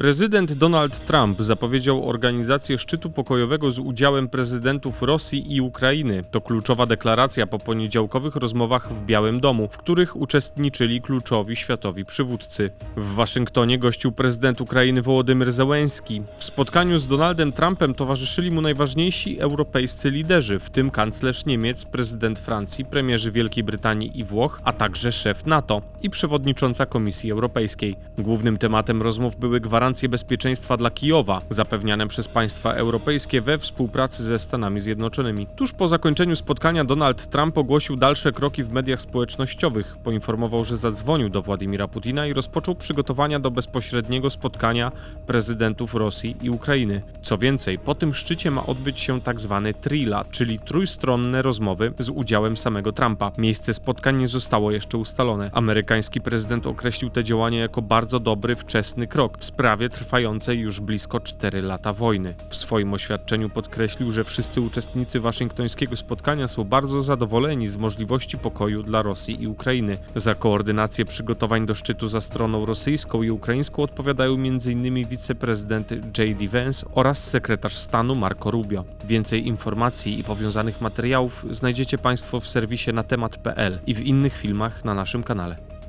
Prezydent Donald Trump zapowiedział organizację szczytu pokojowego z udziałem prezydentów Rosji i Ukrainy. To kluczowa deklaracja po poniedziałkowych rozmowach w Białym Domu, w których uczestniczyli kluczowi światowi przywódcy. W Waszyngtonie gościł prezydent Ukrainy Wołodymyr Zełenski. W spotkaniu z Donaldem Trumpem towarzyszyli mu najważniejsi europejscy liderzy, w tym kanclerz Niemiec, prezydent Francji, premierzy Wielkiej Brytanii i Włoch, a także szef NATO i przewodnicząca Komisji Europejskiej. Głównym tematem rozmów były gwarancje bezpieczeństwa dla Kijowa, zapewniane przez państwa europejskie we współpracy ze Stanami Zjednoczonymi. Tuż po zakończeniu spotkania Donald Trump ogłosił dalsze kroki w mediach społecznościowych. Poinformował, że zadzwonił do Władimira Putina i rozpoczął przygotowania do bezpośredniego spotkania prezydentów Rosji i Ukrainy. Co więcej, po tym szczycie ma odbyć się tak zwany trila, czyli trójstronne rozmowy z udziałem samego Trumpa. Miejsce spotkań nie zostało jeszcze ustalone. Amerykański prezydent określił te działania jako bardzo dobry, wczesny krok w sprawie trwającej już blisko 4 lata wojny. W swoim oświadczeniu podkreślił, że wszyscy uczestnicy waszyngtońskiego spotkania są bardzo zadowoleni z możliwości pokoju dla Rosji i Ukrainy. Za koordynację przygotowań do szczytu za stroną rosyjską i ukraińską odpowiadają m.in. wiceprezydent J.D. Vance oraz sekretarz stanu Marco Rubio. Więcej informacji i powiązanych materiałów znajdziecie Państwo w serwisie na temat.pl i w innych filmach na naszym kanale.